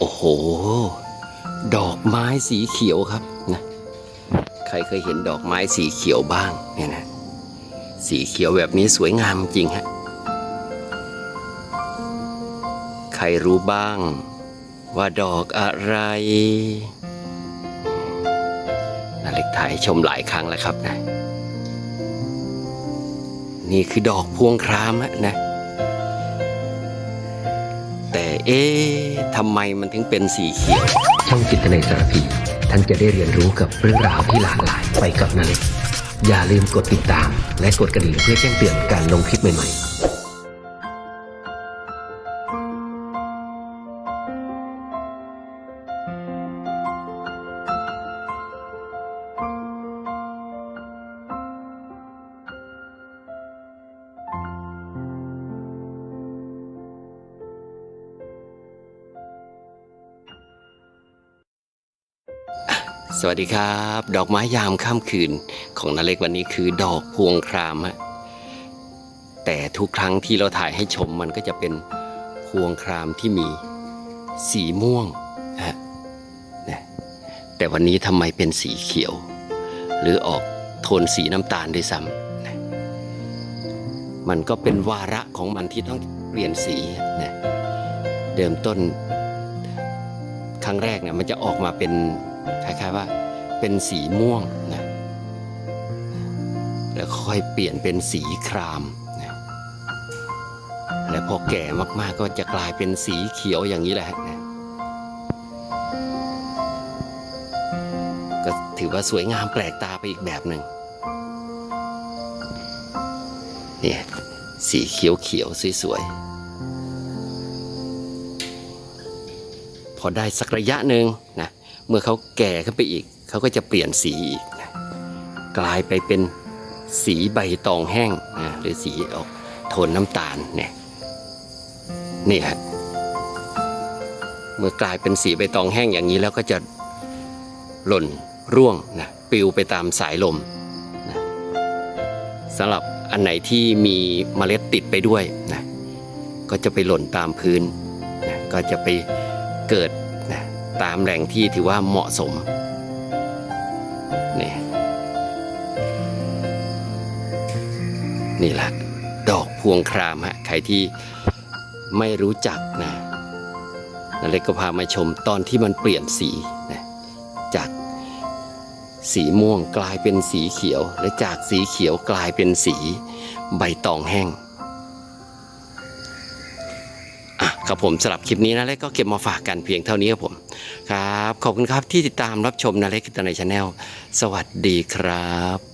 โอ้โห ดอกไม้สีเขียวครับนะใครเคยเห็นดอกไม้สีเขียวบ้างเนี่ยนะสีเขียวแบบนี้สวยงามจริงฮะใครรู้บ้าง ว่าดอกอะไรนาเล็กถ่ายให้ชมหลายครั้งแล้วครับนะ นี่คือดอกพวงครามะนะ เอ๊ะทำไมมันถึงเป็นสีเขียว ช่องจิตนาสารพีท่านจะได้เรียนรู้กับเรื่องราวที่หลากหลายไปกับนาเล็กอย่าลืมกดติดตาม และกดกระดิ่งเพื่อแจ้งเตือนการลงคลิปใหม่ๆ สวัสดีครับ ดอกไม้ยามค่ำคืนของนาเล็กวันนี้คือดอกพวงครามฮะแต่ทุกครั้งที่เราถ่ายให้ชมมันก็จะเป็นพวงครามที่มีสีม่วงฮะนะแต่วันนี้ทำไมเป็นสีเขียว หรือออกโทนสีน้ำตาลด้วยซ้ำนะมันก็เป็นวาระของมันที่ต้องเปลี่ยนสีนะเดิมต้น ครั้งแรกเนี่ยมันจะออกมาเป็น ล้ายๆว่า เป็นสีม่วงนะแล้วค่อยเปลี่ยนเป็นสีครามนะแล้วพอแก่มากๆก็จะกลายเป็นสีเขียวอย่างนี้แหละนะก็ถือว่าสวยงามแปลกตาไปอีกแบบหนึ่งเนี่ยสีเขียวๆสวยๆ พอได้สักระยะหนึ่งนะ เมื่อเขาแก่ขึ้นไปอีก เขาก็จะเปลี่ยนสีอีกนะกลายไปเป็นสีใบตองแห้งนะหรือสีออกโทนน้ำตาลเนี่ยนี่ฮะเมื่อกลายเป็นสีใบตองแห้งอย่างนี้แล้วก็จะหล่นร่วงนะปลิวไปตามสายลมนะสำหรับอันไหนที่มีเมล็ดติดไปด้วยนะก็จะไปหล่นตามพื้นนะก็จะไปเกิด ตามแหล่งที่ถือว่าเหมาะสมนี่นี่แหละดอกพวงครามฮะใครที่ไม่รู้จักนะนาเล็กก็พามาชมตอนที่มันเปลี่ยนสีนะจากสีม่วงกลายเป็นสีเขียว และจากสีเขียวกลายเป็นสีใบตองแห้งอะครับผมสำหรับคลิปนี้นะเล็กก็เก็บมาฝากกันเพียงเท่านี้ครับผม ครับ ขอบคุณครับที่ติดตามรับชมนาเล็กกิตในชาแนลสวัสดีครับ